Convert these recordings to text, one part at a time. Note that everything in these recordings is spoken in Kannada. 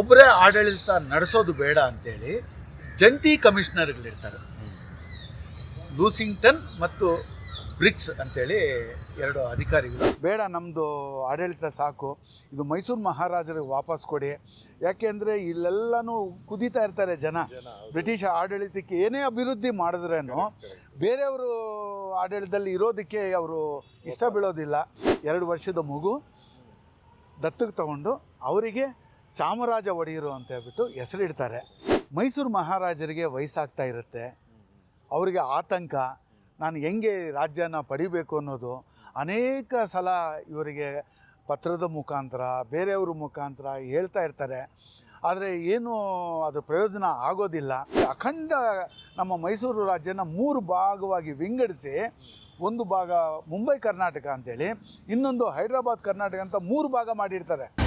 ಒಬ್ಬರೇ ಆಡಳಿತ ನಡೆಸೋದು ಬೇಡ ಅಂತೇಳಿ ಜಂಟಿ ಕಮಿಷನರ್ಗಳಿರ್ತಾರೆ. ಲೂಸಿಂಗ್ಟನ್ ಮತ್ತು ಬ್ರಿಕ್ಸ್ ಅಂತೇಳಿ ಎರಡು ಅಧಿಕಾರಿಗಳು. ಬೇಡ ನಮ್ಮದು ಆಡಳಿತ ಸಾಕು. ಇದು ಮೈಸೂರು ಮಹಾರಾಜರಿಗೆ ವಾಪಸ್ ಕೊಡಿ. ಯಾಕೆಂದರೆ ಇಲ್ಲೆಲ್ಲನೂ ಕುದೀತಾ ಇರ್ತಾರೆ ಜನ. ಬ್ರಿಟಿಷ್ ಆಡಳಿತಕ್ಕೆ ಏನೇ ಅಭಿವೃದ್ಧಿ ಮಾಡಿದ್ರೇನು ಬೇರೆಯವರು ಆಡಳಿತದಲ್ಲಿ ಇರೋದಕ್ಕೆ ಅವರು ಇಷ್ಟ ಬೀಳೋದಿಲ್ಲ. ಎರಡು ವರ್ಷದ ಮಗು ದತ್ತಕ್ಕೆ ತಗೊಂಡು ಅವರಿಗೆ ಚಾಮರಾಜ ಒಡೆಯರು ಅಂತ ಹೇಳ್ಬಿಟ್ಟು ಹೆಸರಿಡ್ತಾರೆ. ಮೈಸೂರು ಮಹಾರಾಜರಿಗೆ ವಯಸ್ಸಾಗ್ತಾ ಇರುತ್ತೆ. ಅವರಿಗೆ ಆತಂಕ. ನಾನು ಹೆಂಗೆ ರಾಜ್ಯನ ಪಡಿಬೇಕು ಅನ್ನೋದು. ಅನೇಕ ಸಲ ಇವರಿಗೆ ಪತ್ರದ ಮುಖಾಂತರ, ಬೇರೆಯವ್ರ ಮುಖಾಂತರ ಹೇಳ್ತಾ ಇರ್ತಾರೆ. ಆದರೆ ಏನು ಅದು ಪ್ರಯೋಜನ ಆಗೋದಿಲ್ಲ. ಅಖಂಡ ನಮ್ಮ ಮೈಸೂರು ರಾಜ್ಯನ ಮೂರು ಭಾಗವಾಗಿ ವಿಂಗಡಿಸಿ, ಒಂದು ಭಾಗ ಮುಂಬೈ, ಕರ್ನಾಟಕ ಅಂತೇಳಿ, ಇನ್ನೊಂದು ಹೈದ್ರಾಬಾದ್, ಕರ್ನಾಟಕ ಅಂತ ಮೂರು ಭಾಗ ಮಾಡಿರ್ತಾರೆ.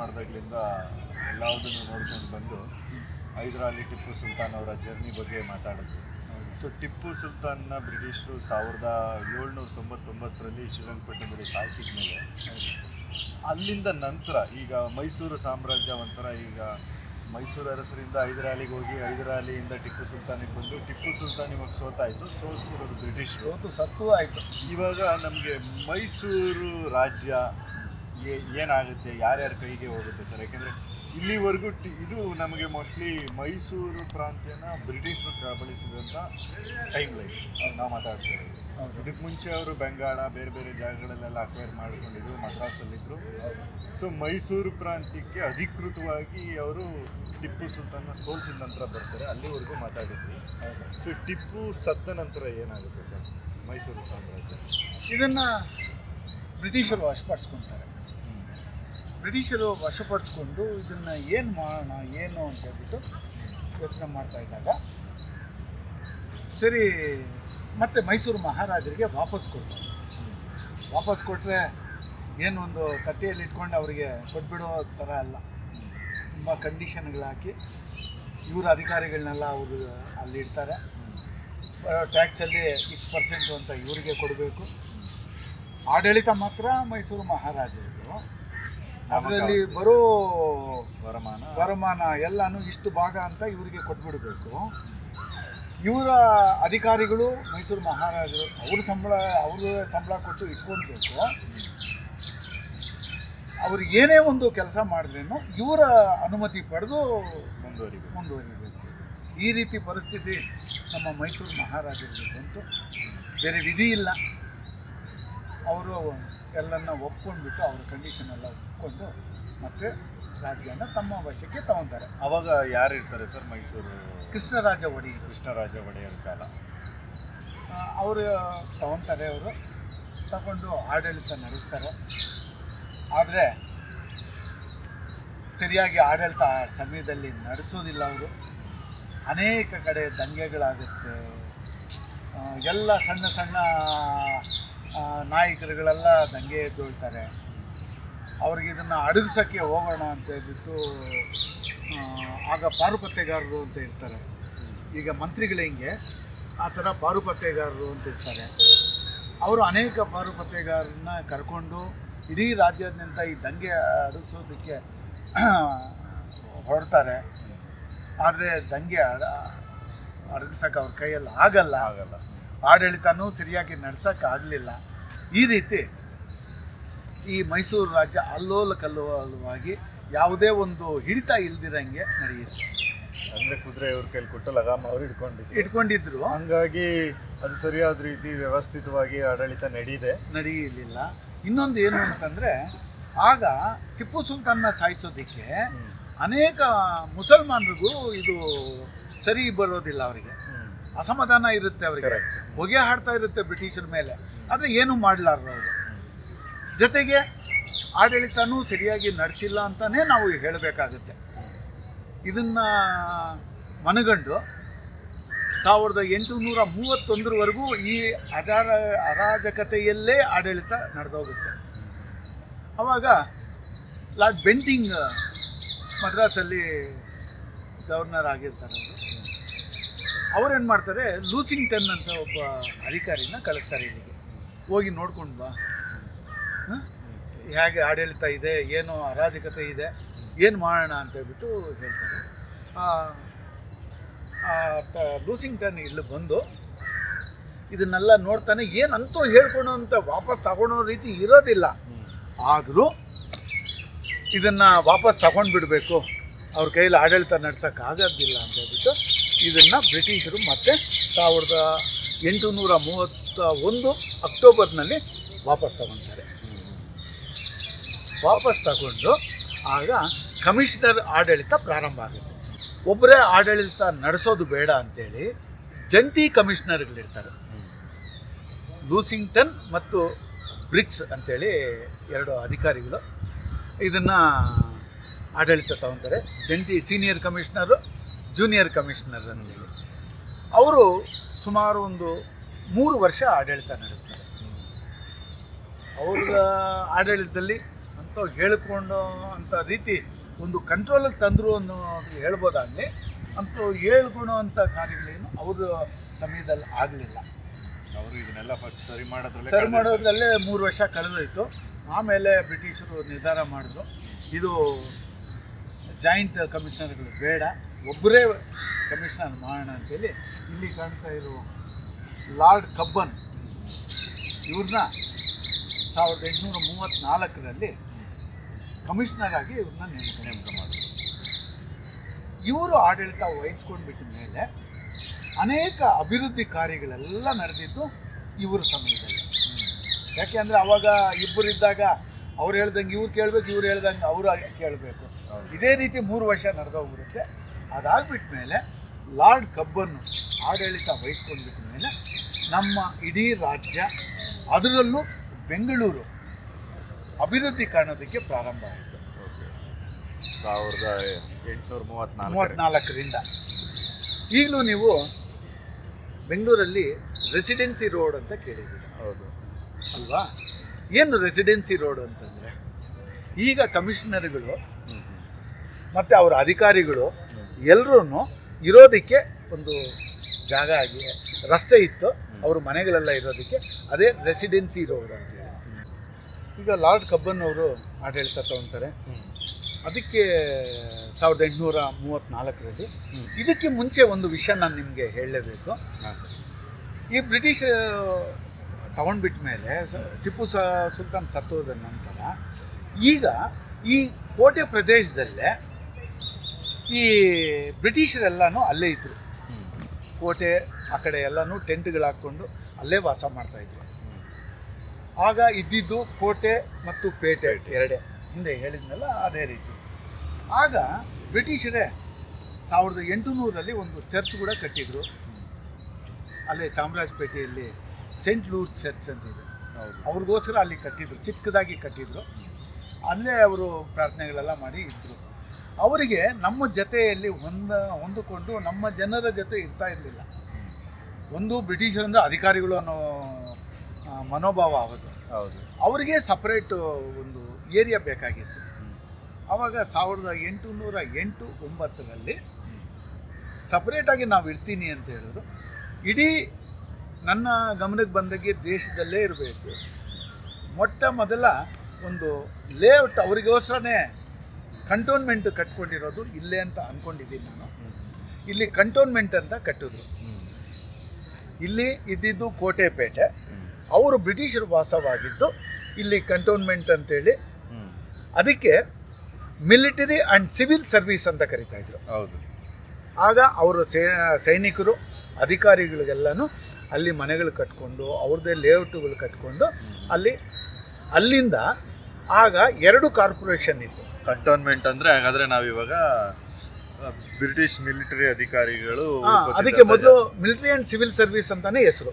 ಮಾಡಿದಾಗ್ಲಿಂದ ಎಲ್ಲದನ್ನು ನೋಡ್ಕೊಂಡು ಬಂದು ಹೈದರಾಲಿ ಟಿಪ್ಪು ಸುಲ್ತಾನ್ ಅವರ ಜರ್ನಿ ಬಗ್ಗೆ ಮಾತಾಡಿದ್ವಿ. ಸೊ ಟಿಪ್ಪು ಸುಲ್ತಾನ್ನ ಬ್ರಿಟಿಷರು ಸಾವಿರದ ಏಳ್ನೂರ ತೊಂಬತ್ತೊಂಬತ್ತರಲ್ಲಿ ಶ್ರೀರಂಗಪಟ್ಟಣದಲ್ಲಿ ಸಾಯಿಸಿದ ಮೇಲೆ ಅಲ್ಲಿಂದ ನಂತರ ಈಗ ಮೈಸೂರು ಸಾಮ್ರಾಜ್ಯ ಒಂಥರ ಈಗ ಮೈಸೂರು ಅರಸರಿಂದ ಹೈದರಾಲಿಗೆ ಹೋಗಿ ಹೈದರಾಲಿಯಿಂದ ಟಿಪ್ಪು ಸುಲ್ತಾನಿಗೆ ಬಂದು ಟಿಪ್ಪು ಸುಲ್ತಾನ್ ಇವಾಗ ಸೋತಾಯಿತು ಸೋತಿಸಿರೋದು ಬ್ರಿಟಿಷರು. ಸೋತು ಸತ್ತು ಆಯಿತು. ಇವಾಗ ನಮಗೆ ಮೈಸೂರು ರಾಜ್ಯ ಏನಾಗುತ್ತೆ ಯಾರ್ಯಾರ ಕೈಗೆ ಹೋಗುತ್ತೆ ಸರ್? ಯಾಕೆಂದರೆ ಇಲ್ಲಿವರೆಗೂ ಟಿ ಇದು ನಮಗೆ ಮೋಸ್ಟ್ಲಿ ಮೈಸೂರು ಪ್ರಾಂತ್ಯನ ಬ್ರಿಟಿಷರು ಕಬಳಿಸಿದಂಥ ಟೈಮ್ ಲೈನ್ ನಾವು ಮಾತಾಡ್ತೀವಿ. ಇದಕ್ಕೆ ಮುಂಚೆ ಅವರು ಬೆಂಗಾಳ ಬೇರೆ ಬೇರೆ ಜಾಗಗಳಲ್ಲೆಲ್ಲ ಅಕ್ವೈರ್ ಮಾಡ್ಕೊಂಡಿದ್ರು ಮದ್ರಾಸಲ್ಲಿದ್ದರು ಸೊ ಮೈಸೂರು ಪ್ರಾಂತ್ಯಕ್ಕೆ ಅಧಿಕೃತವಾಗಿ ಅವರು ಟಿಪ್ಪು ಸುಲ್ತಾನ ಸೋಲ್ಸಿದ ನಂತರ ಬರ್ತಾರೆ. ಅಲ್ಲಿವರೆಗೂ ಮಾತಾಡಿದ್ವಿ. ಸೊ ಟಿಪ್ಪು ಸತ್ತ ನಂತರ ಏನಾಗುತ್ತೆ ಸರ್ ಮೈಸೂರು ಸಾಮ್ರಾಜ್ಯ? ಇದನ್ನು ಬ್ರಿಟಿಷರು ವಶಪಡಿಸ್ಕೊತಾರೆ. ಬ್ರಿಟಿಷರು ವಶಪಡಿಸ್ಕೊಂಡು ಇದನ್ನು ಏನು ಮಾಡೋಣ, ಏನು ಅಂತ ಹೇಳ್ಬಿಟ್ಟು ಯೋಚನೆ ಮಾಡ್ತಾ ಇದ್ದಾಗ, ಸರಿ, ಮತ್ತೆ ಮೈಸೂರು ಮಹಾರಾಜರಿಗೆ ವಾಪಸ್ ಕೊಡ್ತಾರೆ ವಾಪಸ್ ಕೊಟ್ಟರೆ ಏನು ಒಂದು ತಟ್ಟೆಯಲ್ಲಿ ಇಟ್ಕೊಂಡು ಅವರಿಗೆ ಕೊಟ್ಬಿಡೋ ಥರ ಅಲ್ಲ. ತುಂಬ ಕಂಡೀಷನ್ಗಳಾಕಿ ಇವರ ಅಧಿಕಾರಿಗಳನ್ನೆಲ್ಲ ಅವರು ಅಲ್ಲಿ ಇಡ್ತಾರೆ. ಟ್ಯಾಕ್ಸಲ್ಲಿ ಇಷ್ಟು ಪರ್ಸೆಂಟು ಅಂತ ಇವರಿಗೆ ಕೊಡಬೇಕು. ಆಡಳಿತ ಮಾತ್ರ ಮೈಸೂರು ಮಹಾರಾಜರದು ಅದರಲ್ಲಿ ಬರೋ ವರಮಾನ. ವರಮಾನ ಎಲ್ಲನೂ ಇಷ್ಟು ಭಾಗ ಅಂತ ಇವರಿಗೆ ಕೊಟ್ಬಿಡಬೇಕು. ಇವರ ಅಧಿಕಾರಿಗಳು ಮೈಸೂರು ಮಹಾರಾಜರು ಅವ್ರ ಸಂಬಳ ಅವ್ರ ಸಂಬಳ ಕೊಟ್ಟು ಇಟ್ಕೊಳ್ಬೇಕು. ಅವ್ರು ಏನೇ ಒಂದು ಕೆಲಸ ಮಾಡಿದ್ರೇನು ಇವರ ಅನುಮತಿ ಪಡೆದು ಮುಂದುವರಿಬೇಕು. ಮುಂದುವರಿಬೇಕು. ಈ ರೀತಿ ಪರಿಸ್ಥಿತಿ ನಮ್ಮ ಮೈಸೂರು ಮಹಾರಾಜರಿಗೆ ಬಂತು. ಬೇರೆ ವಿಧಿ ಇಲ್ಲ. ಅವರು ಎಲ್ಲನ್ನ ಒಪ್ಕೊಂಡ್ಬಿಟ್ಟು ಅವ್ರ ಕಂಡೀಷನ್ ಎಲ್ಲ ಒಪ್ಕೊಂಡು ಮತ್ತೆ ರಾಜ್ಯನ ತಮ್ಮ ವಶಕ್ಕೆ ತಗೊತಾರೆ. ಅವಾಗ ಯಾರು ಇರ್ತಾರೆ ಸರ್ ಮೈಸೂರು? ಕೃಷ್ಣರಾಜ ಒಡೆಯ ಕೃಷ್ಣರಾಜ ಒಡೆಯರ್ ಕಾಲ. ಅವರು ತಗೊತಾರೆ ಅವರು. ತಗೊಂಡು ಆಡಳಿತ ನಡೆಸ್ತಾರೆ. ಆದರೆ ಸರಿಯಾಗಿ ಆಡಳಿತ ಆ ಸಮಯದಲ್ಲಿ ನಡೆಸೋದಿಲ್ಲ ಅವರು. ಅನೇಕ ಕಡೆ ದಂಗೆಗಳಾಗುತ್ತೆ. ಎಲ್ಲ ಸಣ್ಣ ಸಣ್ಣ ನಾಯಕರುಗಳೆಲ್ಲ ದಂಗೆ ಎದ್ದೊಳ್ತಾರೆ ಅವ್ರಿಗೆ ಇದನ್ನು ಅಡಗಿಸೋಕ್ಕೆ ಹೋಗೋಣ ಅಂತ ಹೇಳ್ಬಿಟ್ಟು ಆಗ ಪಾರುಪತ್ತೆಗಾರರು ಅಂತ ಇರ್ತಾರೆ ಈಗ ಮಂತ್ರಿಗಳು ಹೆಂಗೆ ಆ ಥರ ಪಾರುಪತ್ತೆಗಾರರು ಅಂತ ಇರ್ತಾರೆ ಅವರು ಅನೇಕ ಪಾರುಪತ್ತೆಗಾರರನ್ನ ಕರ್ಕೊಂಡು ಇಡೀ ರಾಜ್ಯಾದ್ಯಂತ ಈ ದಂಗೆ ಅಡಗಿಸೋದಕ್ಕೆ ಹೊರಡ್ತಾರೆ. ಆದರೆ ದಂಗೆ ಅಡ ಅಡಗಿಸೋಕೆ ಅವ್ರ ಕೈಯಲ್ಲಿ ಆಗಲ್ಲ. ಆಗಲ್ಲ. ಆಡಳಿತನೂ ಸರಿಯಾಗಿ ನಡ್ಸೋಕೆ ಆಗಲಿಲ್ಲ. ಈ ರೀತಿ ಈ ಮೈಸೂರು ರಾಜ್ಯ ಅಲ್ಲೋಲ ಕಲ್ಲೋಲವಾಗಿ ಯಾವುದೇ ಒಂದು ಹಿಡಿತ ಇಲ್ದಿರಂಗೆ ನಡೆಯುತ್ತೆ ಅಂದರೆ ಕುದುರೆ ಅವ್ರ ಕೈಲಿ ಕೊಟ್ಟು ಲಗಾಮ ಅವ್ರು ಇಟ್ಕೊಂಡು ಇಟ್ಕೊಂಡಿದ್ರು. ಹಂಗಾಗಿ ಅದು ಸರಿಯಾದ ರೀತಿ ವ್ಯವಸ್ಥಿತವಾಗಿ ಆಡಳಿತ ನಡೀದೆ. ನಡೆಯಲಿಲ್ಲ. ಇನ್ನೊಂದು ಏನು ಅಂತಂದರೆ ಆಗ ಟಿಪ್ಪು ಸುಲ್ತಾನ್ನ ಸಾಯಿಸೋದಕ್ಕೆ ಅನೇಕ ಮುಸಲ್ಮಾನರಿಗೂ ಇದು ಸರಿ ಬರೋದಿಲ್ಲ ಅವರಿಗೆ. ಅಸಮಾಧಾನ ಇರುತ್ತೆ ಅವರಿಗೆ. ಹೊಗೆ ಹಾಡ್ತಾ ಇರುತ್ತೆ ಬ್ರಿಟಿಷರ ಮೇಲೆ. ಆದರೆ ಏನು ಮಾಡಲಾರರು ಅವರು? ಜೊತೆಗೆ ಆಡಳಿತನೂ ಸರಿಯಾಗಿ ನಡೆಸಿಲ್ಲ ಅಂತಲೇ ನಾವು ಹೇಳಬೇಕಾಗುತ್ತೆ. ಇದನ್ನು ಮನಗಂಡು ಸಾವಿರದ ಎಂಟುನೂರ ಮೂವತ್ತೊಂದರವರೆಗೂ ಈ ಅಜಾರ ಅರಾಜಕತೆಯಲ್ಲೇ ಆಡಳಿತ ನಡೆದೋಗುತ್ತೆ. ಆವಾಗ ಲಾರ್ಡ್ ಬೆಂಟಿಂಗ್ ಮದ್ರಾಸಲ್ಲಿ ಗವರ್ನರ್ ಆಗಿರ್ತಾರೆ ಅವರು. ಅವ್ರೇನು ಮಾಡ್ತಾರೆ ಲೂಸಿಂಗ್ಟನ್ ಅಂತ ಒಬ್ಬ ಅಧಿಕಾರಿನ ಕಳಿಸ್ತಾರೆ ಇಲ್ಲಿಗೆ. ಹೋಗಿ ನೋಡ್ಕೊಂಡು ಬಾ? ಹೇಗೆ ಆಡಳಿತ ಇದೆ, ಏನು ಅರಾಜಕತೆ ಇದೆ, ಏನು ಮಾಡೋಣ ಅಂತ ಹೇಳ್ಬಿಟ್ಟು ಹೇಳ್ತಾರೆ. ಲೂಸಿಂಗ್ಟನ್ ಇಲ್ಲಿ ಬಂದು ಇದನ್ನೆಲ್ಲ ನೋಡ್ತಾನೆ, ಏನಂತೂ ಹೇಳ್ಕೊಂಡು ಅಂತ ವಾಪಸ್ ತಗೊಳೋ ರೀತಿ ಇರೋದಿಲ್ಲ. ಆದರೂ ಇದನ್ನು ವಾಪಸ್ ತಗೊಂಡು ಬಿಡಬೇಕು ಅವ್ರ ಕೈಯಲ್ಲಿ ಆಡಳಿತ ನಡ್ಸೋಕ್ಕಾಗೋದಿಲ್ಲ ಅಂತ ಹೇಳ್ಬಿಟ್ಟು ಇದನ್ನು ಬ್ರಿಟಿಷರು ಮತ್ತೆ ಸಾವಿರದ ಎಂಟುನೂರ ಮೂವತ್ತ ಒಂದು ಅಕ್ಟೋಬರ್ನಲ್ಲಿ ವಾಪಸ್ ತಗೊತಾರೆ. ವಾಪಸ್ ತಗೊಂಡು ಆಗ ಕಮಿಷನರ್ ಆಡಳಿತ ಪ್ರಾರಂಭ ಆಗುತ್ತೆ. ಒಬ್ಬರೇ ಆಡಳಿತ ನಡೆಸೋದು ಬೇಡ ಅಂತೇಳಿ ಜಂಟಿ ಕಮಿಷನರ್ಗಳಿರ್ತಾರೆ. ಲೂಸಿಂಗ್ಟನ್ ಮತ್ತು ಬ್ರಿಕ್ಸ್ ಅಂತೇಳಿ ಎರಡು ಅಧಿಕಾರಿಗಳು ಇದನ್ನು ಆಡಳಿತ ತಗೊತಾರೆ. ಜಂಟಿ ಸೀನಿಯರ್ ಕಮಿಷನರು ಜೂನಿಯರ್ ಕಮಿಷನರ್ ಅಂತೇಳಿ ಅವರು ಸುಮಾರು ಒಂದು ಮೂರು ವರ್ಷ ಆಡಳಿತ ನಡೆಸ್ತಾರೆ. ಅವ್ರ ಆಡಳಿತದಲ್ಲಿ ಅಂತ ಹೇಳಿಕೊಂಡು ಅಂಥ ರೀತಿ ಒಂದು ಕಂಟ್ರೋಲಿಗೆ ತಂದರು ಅನ್ನೋ ಹೇಳ್ಬೋದಾಗಲಿ ಅಂತೂ ಹೇಳ್ಕೊಳೋ ಅಂಥ ಕಾರ್ಯಗಳೇನು ಅವ್ರ ಸಮಯದಲ್ಲಿ ಆಗಲಿಲ್ಲ. ಅವರು ಇದನ್ನೆಲ್ಲ ಫಸ್ಟ್ ಸರಿ ಮಾಡೋದ್ರಲ್ಲೇ ಸರಿ. ಮಾಡೋದ್ರಲ್ಲೇ ಮೂರು ವರ್ಷ ಕಳೆದೋಯ್ತು. ಆಮೇಲೆ ಬ್ರಿಟಿಷರು ನಿರ್ಧಾರ ಮಾಡಿದ್ರು. ಇದು ಜಾಯಿಂಟ್ ಕಮಿಷನರ್ಗಳು ಬೇಡ. ಒಬ್ಬರೇ ಕಮಿಷನರ್ ಮಾಡೋಣ ಅಂತೇಳಿ ಇಲ್ಲಿ ಕಾಣ್ತಾ ಇರೋ ಲಾರ್ಡ್ ಕಬ್ಬನ್ ಇವ್ರನ್ನ ಸಾವಿರದ ಎಂಟುನೂರ ಮೂವತ್ತ್ನಾಲ್ಕರಲ್ಲಿ ಕಮಿಷನರ್ ಆಗಿ ಇವ್ರನ್ನ ನೇಮಕ ನೇಮಕ ಮಾಡಿದ್ರು. ಇವರು ಆಡಳಿತ ವಹಿಸ್ಕೊಂಡ್ಬಿಟ್ಟ ಮೇಲೆ ಅನೇಕ ಅಭಿವೃದ್ಧಿ ಕಾರ್ಯಗಳೆಲ್ಲ ನಡೆದಿದ್ದು ಇವ್ರ ಸಮಯದಲ್ಲಿ. ಯಾಕೆ ಅಂದರೆ ಅವಾಗ ಇಬ್ಬರು ಇದ್ದಾಗ ಅವ್ರು ಹೇಳ್ದಂಗೆ ಇವ್ರು ಕೇಳಬೇಕು ಇವ್ರು ಹೇಳ್ದಂಗೆ ಅವರು ಕೇಳಬೇಕು. ಇದೇ ರೀತಿ ಮೂರು ವರ್ಷ ನಡೆದೋಗ್ಬಿಡುತ್ತೆ. ಅದಾಗ್ಬಿಟ್ಟ ಮೇಲೆ ಲಾರ್ಡ್ ಕಬ್ಬನ್ನು ಆಡಳಿತ ವಹಿಸ್ಕೊಂಡ್ಬಿಟ್ಟ ಮೇಲೆ ನಮ್ಮ ಇಡೀ ರಾಜ್ಯ ಅದರಲ್ಲೂ ಬೆಂಗಳೂರು ಅಭಿವೃದ್ಧಿ ಕಾಣೋದಕ್ಕೆ ಪ್ರಾರಂಭ ಆಯಿತು. ಸಾವಿರದ ಎಂಟುನೂರ ಮೂವತ್ನಾಲ್ಕು ಮೂವತ್ತ್ನಾಲ್ಕರಿಂದ. ಈಗಲೂ ನೀವು ಬೆಂಗಳೂರಲ್ಲಿ ರೆಸಿಡೆನ್ಸಿ ರೋಡ್ ಅಂತ ಕೇಳಿದ್ದೀರಿ? ಹೌದು. ಅಲ್ವಾ? ಏನು ರೆಸಿಡೆನ್ಸಿ ರೋಡ್ ಅಂತಂದರೆ ಈಗ ಕಮಿಷನರ್ಗಳು. ಮತ್ತು ಅವರ ಅಧಿಕಾರಿಗಳು ಎಲ್ಲರೂ ಇರೋದಕ್ಕೆ ಒಂದು ಜಾಗ ಆಗಿ ರಸ್ತೆ ಇತ್ತು ಅವರು ಮನೆಗಳೆಲ್ಲ ಇರೋದಕ್ಕೆ ಅದೇ ರೆಸಿಡೆನ್ಸಿ ರೋಡ್ ಅಂತೇಳಿ ಈಗ ಲಾರ್ಡ್ ಕಬ್ಬನ್ ಅವರು ಆಡಳಿತ ತಗೊತಾರೆ. ಅದಕ್ಕೆ ಸಾವಿರದ ಎಂಟುನೂರ ಮೂವತ್ತ್ನಾಲ್ಕರಲ್ಲಿ. ಇದಕ್ಕೆ ಮುಂಚೆ ಒಂದು ವಿಷಯ ನಾನು ನಿಮಗೆ ಹೇಳಲೇಬೇಕು. ಈ ಬ್ರಿಟಿಷ್ ತಗೊಂಡ್ಬಿಟ್ಟ ಮೇಲೆ ಸ ಟಿಪ್ಪು ಸ ಸುಲ್ತಾನ್ ಸತ್ತೋದ ನಂತರ ಈಗ ಈ ಕೋಟೆ ಪ್ರದೇಶದಲ್ಲೇ ಈ ಬ್ರಿಟಿಷರೆಲ್ಲನೂ ಅಲ್ಲೇ ಇದ್ದರು ಕೋಟೆ ಆ ಕಡೆ ಎಲ್ಲನೂ ಟೆಂಟ್ಗಳು ಹಾಕ್ಕೊಂಡು ಅಲ್ಲೇ ವಾಸ ಮಾಡ್ತಾಯಿದ್ರು. ಆಗ ಇದ್ದಿದ್ದು ಕೋಟೆ ಮತ್ತು ಪೇಟೆ ಎರಡೇ. ಹಿಂದೆ ಹೇಳಿದ್ನಲ್ಲ ಅದೇ ರೀತಿ. ಆಗ ಬ್ರಿಟಿಷರೇ ಸಾವಿರದ ಎಂಟುನೂರಲ್ಲಿ ಒಂದು ಚರ್ಚ್ ಕೂಡ ಕಟ್ಟಿದ್ರು. ಅಲ್ಲೇ ಚಾಮರಾಜಪೇಟೆಯಲ್ಲಿ ಸೆಂಟ್ ಲೂರ್ಸ್ ಚರ್ಚ್ ಅಂತಿದೆ ಹೌದು. ಅವ್ರಿಗೋಸ್ಕರ ಅಲ್ಲಿ ಕಟ್ಟಿದ್ರು ಚಿಕ್ಕದಾಗಿ ಕಟ್ಟಿದ್ರು. ಅಲ್ಲೇ ಅವರು ಪ್ರಾರ್ಥನೆಗಳೆಲ್ಲ ಮಾಡಿ ಇದ್ದರು ಅವರಿಗೆ ನಮ್ಮ ಜೊತೆಯಲ್ಲಿ ಹೊಂದ ಹೊಂದಿಕೊಂಡು ನಮ್ಮ ಜನರ ಜೊತೆ ಇರ್ತಾ ಇರಲಿಲ್ಲ. ಒಂದು ಬ್ರಿಟಿಷರಿಂದ ಅಧಿಕಾರಿಗಳು ಅನ್ನೋ ಮನೋಭಾವ ಆಗೋದು. ಹೌದು. ಅವರಿಗೆ ಸಪ್ರೇಟ್ ಒಂದು ಏರಿಯಾ ಬೇಕಾಗಿತ್ತು. ಆವಾಗ ಸಾವಿರದ ಎಂಟುನೂರ ಎಂಟು ಒಂಬತ್ತರಲ್ಲಿ ಸಪ್ರೇಟಾಗಿ ನಾವು ಇರ್ತೀನಿ ಅಂತ ಹೇಳಿದ್ರು. ಇಡೀ ನನ್ನ ಗಮನಕ್ಕೆ ಬಂದಾಗೆ ದೇಶದಲ್ಲೇ ಇರಬೇಕು. ಮೊಟ್ಟ ಮೊದಲ ಒಂದು ಲೇಔಟ್ ಅವರಿಗೋಸ್ಕರನೇ ಕಂಟೋನ್ಮೆಂಟ್ ಕಟ್ಕೊಂಡಿರೋದು ಇಲ್ಲೇ ಅಂತ ಅಂದ್ಕೊಂಡಿದ್ದೀನಿ ನಾನು. ಇಲ್ಲಿ ಕಂಟೋನ್ಮೆಂಟ್ ಅಂತ ಕಟ್ಟಿದ್ರು. ಇಲ್ಲಿ ಇದ್ದಿದ್ದು ಕೋಟೆಪೇಟೆ. ಅವರು ಬ್ರಿಟಿಷರು ವಾಸವಾಗಿದ್ದು ಇಲ್ಲಿ ಕಂಟೋನ್ಮೆಂಟ್ ಅಂತೇಳಿ. ಅದಕ್ಕೆ ಮಿಲಿಟರಿ ಆ್ಯಂಡ್ ಸಿವಿಲ್ ಸರ್ವಿಸ್ ಅಂತ ಕರಿತಾ ಇದ್ರು. ಹೌದು. ಆಗ ಅವರು ಸೇ ಸೈನಿಕರು ಅಧಿಕಾರಿಗಳಿಗೆಲ್ಲನೂ ಅಲ್ಲಿ ಮನೆಗಳು ಕಟ್ಕೊಂಡು ಅವ್ರದ್ದೇ ಲೇಔಟುಗಳು ಕಟ್ಕೊಂಡು ಅಲ್ಲಿ ಅಲ್ಲಿಂದ ಆಗ ಎರಡು ಕಾರ್ಪೊರೇಷನ್ ಇತ್ತು. ಕಂಟೋನ್ಮೆಂಟ್ ಅಂದ್ರೆ ಹಾಗಾದ್ರೆ ನಾವಿವಾಗ ಬ್ರಿಟಿಷ್ ಮಿಲಿಟರಿ ಅಧಿಕಾರಿಗಳು ಅದಕ್ಕೆ ಮೊದಲು. ಮಿಲಿಟರಿ ಅಂಡ್ ಸಿವಿಲ್ ಸರ್ವಿಸ್ ಅಂತಾನೆ ಹೆಸರು.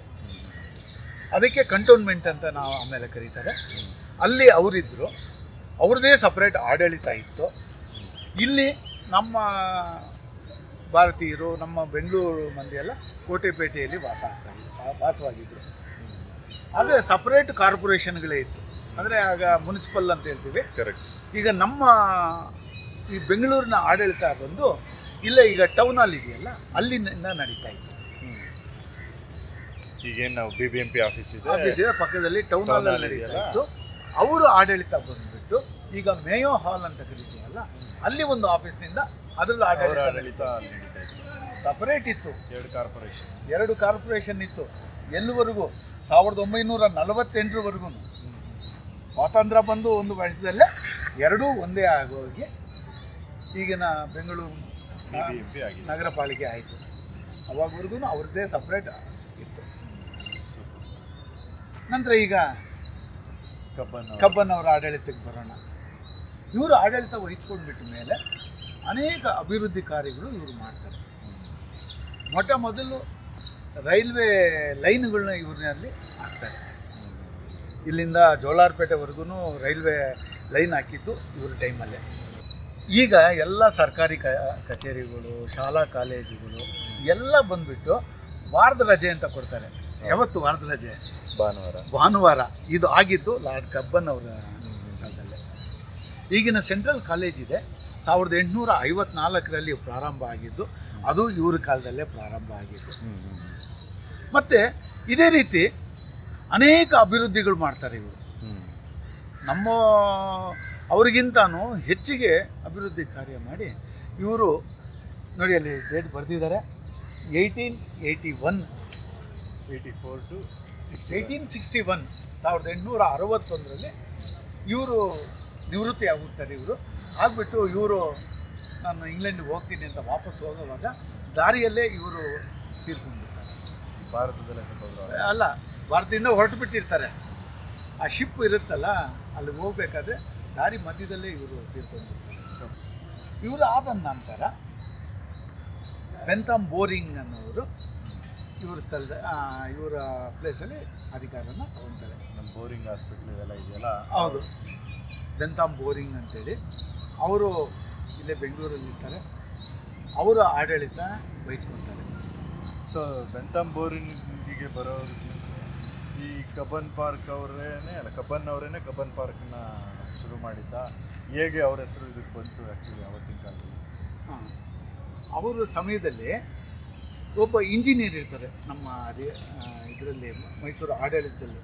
ಅದಕ್ಕೆ ಕಂಟೋನ್ಮೆಂಟ್ ಅಂತ ನಾವು ಆಮೇಲೆ ಕರೀತಾರೆ. ಅಲ್ಲಿ ಅವರಿದ್ದರು ಅವ್ರದ್ದೇ ಸಪ್ರೇಟ್ ಆಡಳಿತ ಇತ್ತು. ಇಲ್ಲಿ ನಮ್ಮ ಭಾರತೀಯರು ನಮ್ಮ ಬೆಂಗಳೂರು ಮಂದಿ ಎಲ್ಲ ಕೋಟೆಪೇಟೆಯಲ್ಲಿ ವಾಸ ಆಗ್ತಾ ವಾಸವಾಗಿದ್ದರು ಆದರೆ ಸಪ್ರೇಟ್ ಕಾರ್ಪೊರೇಷನ್ಗಳೇ ಇತ್ತು. ಅಂದರೆ ಆಗ ಮುನ್ಸಿಪಲ್ ಅಂತ ಹೇಳ್ತೀವಿ. ಕರೆಕ್ಟ್ ಈಗ ನಮ್ಮ ಈ ಬೆಂಗಳೂರಿನ ಆಡಳಿತ ಬಂದು ಇಲ್ಲೇ ಈಗ ಟೌನ್ ಹಾಲ್ ಇದೆಯಲ್ಲ ಅಲ್ಲಿಂದ ನಡೀತಾ ಇತ್ತು ಈಗೇನು ನಾವು B B M P office ಇದೆ. ಆಫೀಸ್ ಇದೆ ಪಕ್ಕದಲ್ಲಿ ಟೌನ್ ಹಾಲ್ ನಡೀತಾ ಇತ್ತು. ಅವರು ಆಡಳಿತ ಬಂದುಬಿಟ್ಟು ಈಗ ಮೇಯೋ ಹಾಲ್ ಅಂತ ಕರಿತೀವಲ್ಲ ಅಲ್ಲಿ ಒಂದು ಆಫೀಸ್ನಿಂದ ಅದ್ರಲ್ಲಿ ಆಡಳಿತ ಆಡಳಿತ ಅಲ್ಲಿ ನಡೀತಾ ಇತ್ತು ಸಪರೇಟ್ ಇತ್ತು. ಎರಡು ಕಾರ್ಪೊರೇಷನ್ ಎರಡು ಕಾರ್ಪೊರೇಷನ್ ಇತ್ತು. ಎಲ್ಲಿವರೆಗೂ? ಸಾವಿರದ ಒಂಬೈನೂರ ನಲವತ್ತೆಂಟರವರೆಗೂ. ಸ್ವಾತಂತ್ರ್ಯ ಬಂದು ಒಂದು ವರ್ಷದಲ್ಲೇ ಎರಡೂ ಒಂದೇ ಆಗೋಗಿ ಈಗಿನ ಬೆಂಗಳೂರು ನಗರ ಪಾಲಿಕೆ ಆಯಿತು. ಅವಾಗವರೆಗೂ ಅವ್ರದ್ದೇ ಸಪ್ರೇಟ್ ಇತ್ತು. ನಂತರ ಈಗ ಕಬ್ಬನ್ ಕಬ್ಬನ್ ಅವರ ಆಡಳಿತಕ್ಕೆ ಬರೋಣ. ಇವರು ಆಡಳಿತ ವಹಿಸ್ಕೊಂಡ್ಬಿಟ್ಟ ಮೇಲೆ ಅನೇಕ ಅಭಿವೃದ್ಧಿ ಕಾರ್ಯಗಳು ಇವರು ಮಾಡ್ತಾರೆ. ಮೊಟ್ಟ ಮೊದಲು ರೈಲ್ವೆ ಲೈನ್ಗಳನ್ನ ಇವ್ರನ್ನಲ್ಲಿ ಹಾಕ್ತಾರೆ. ಇಲ್ಲಿಂದ ಜೋಲಾರ್ಪೇಟೆವರೆಗೂ ರೈಲ್ವೆ ಲೈನ್ ಹಾಕಿದ್ದು ಇವ್ರ ಟೈಮಲ್ಲೇ. ಈಗ ಎಲ್ಲ ಸರ್ಕಾರಿ ಕ ಕಚೇರಿಗಳು ಶಾಲಾ ಕಾಲೇಜುಗಳು ಎಲ್ಲ ಬಂದುಬಿಟ್ಟು ವಾರದ ರಜೆ ಅಂತ ಕೊಡ್ತಾರೆ. ಯಾವತ್ತು ವಾರದ ರಜೆ? ಭಾನುವಾರ. ಭಾನುವಾರ. ಇದು ಆಗಿದ್ದು ಲಾರ್ಡ್ ಕಬ್ಬನ್ ಅವರ ಕಾಲದಲ್ಲೇ. ಈಗಿನ ಸೆಂಟ್ರಲ್ ಕಾಲೇಜ್ ಇದೆ. ಸಾವಿರದ ಎಂಟುನೂರ ಐವತ್ನಾಲ್ಕರಲ್ಲಿ ಪ್ರಾರಂಭ ಆಗಿದ್ದು ಅದು ಇವ್ರ ಕಾಲದಲ್ಲೇ ಪ್ರಾರಂಭ ಆಗಿದ್ದು. ಮತ್ತು ಇದೇ ರೀತಿ ಅನೇಕ ಅಭಿವೃದ್ಧಿಗಳು ಮಾಡ್ತಾರೆ ಇವರು. ನಮ್ಮ ಅವರಿಗಿಂತನೂ ಹೆಚ್ಚಿಗೆ ಅಭಿವೃದ್ಧಿ ಕಾರ್ಯ ಮಾಡಿ ಇವರು ನೋಡಿ ಅಲ್ಲಿ ಡೇಟ್ ಬರೆದಿದ್ದಾರೆ. Eighteen eighty one eighty four two six eighteen sixty one ಸಾವಿರದ ಎಂಟುನೂರ ಅರವತ್ತೊಂದರಲ್ಲಿ ಇವರು ನಿವೃತ್ತಿ ಆಗುತ್ತಾರೆ ಇವರು. ಆಗಿಬಿಟ್ಟು ಇವರು ನಾನು ಇಂಗ್ಲೆಂಡಿಗೆ ಹೋಗ್ತೀನಿ ಅಂತ ವಾಪಸ್ ಹೋಗುವಾಗ ದಾರಿಯಲ್ಲೇ ಇವರು ತೀರ್ಕೊಂಡ್ಬಿಡ್ತಾರೆ. ಭಾರತದಲ್ಲೇ ಅಲ್ಲ ಭಾರತದಿಂದ ಹೊರಟು ಬಿಟ್ಟಿರ್ತಾರೆ. ಆ ಶಿಪ್ ಇರುತ್ತಲ್ಲ ಅಲ್ಲಿ ಹೋಗ್ಬೇಕಾದ್ರೆ ದಾರಿ ಮಧ್ಯದಲ್ಲೇ ಇವರು ತೀರ್ಕೊಂಡಿರ್ತಾರೆ. ಇವರು ಆದ ನಂತರ ಬೆಂತಾಮ್ ಬೋರಿಂಗ್ ಅನ್ನೋರು ಇವ್ರ ಸ್ಥಳದ ಇವರ ಪ್ಲೇಸಲ್ಲಿ ಅಧಿಕಾರನ ತಗೊತಾರೆ. ನಮ್ಮ ಬೋರಿಂಗ್ ಹಾಸ್ಪಿಟ್ಲ್ ಇದೆಲ್ಲ ಇದೆಯಲ್ಲ? ಹೌದು. ಬೆಂತಾಮ್ ಬೋರಿಂಗ್ ಅಂತೇಳಿ. ಅವರು ಇಲ್ಲೇ ಬೆಂಗಳೂರಲ್ಲಿ ಇರ್ತಾರೆ. ಅವರ ಆಡಳಿತ ವಹಿಸ್ಕೊತಾರೆ ಸೊ ಬೋರಿಂಗ್ ಬೋರಿಂಗಿಗೆ ಬರೋದಕ್ಕಿಂತ ಈ ಕಬ್ಬನ್ ಪಾರ್ಕ್ ಅವರೇನೆ ಅಲ್ಲ ಕಬ್ಬನ್ ಅವರೇನೆ ಕಬ್ಬನ್ ಪಾರ್ಕ್ನ ಶುರು ಮಾಡಿದ್ದ. ಹೇಗೆ ಅವ್ರ ಹೆಸರು ಇದಕ್ಕೆ ಬಂತು ಆ್ಯಕ್ಚುಲಿ ಅವತ್ತಿನ ಕಾಲದಲ್ಲಿ? ಹಾಂ. ಅವರ ಸಮಯದಲ್ಲಿ ಒಬ್ಬ ಇಂಜಿನಿಯರ್ ಇರ್ತಾರೆ ನಮ್ಮ ಇದರಲ್ಲಿ ಮೈಸೂರು ಆಡಳಿತದಲ್ಲಿ.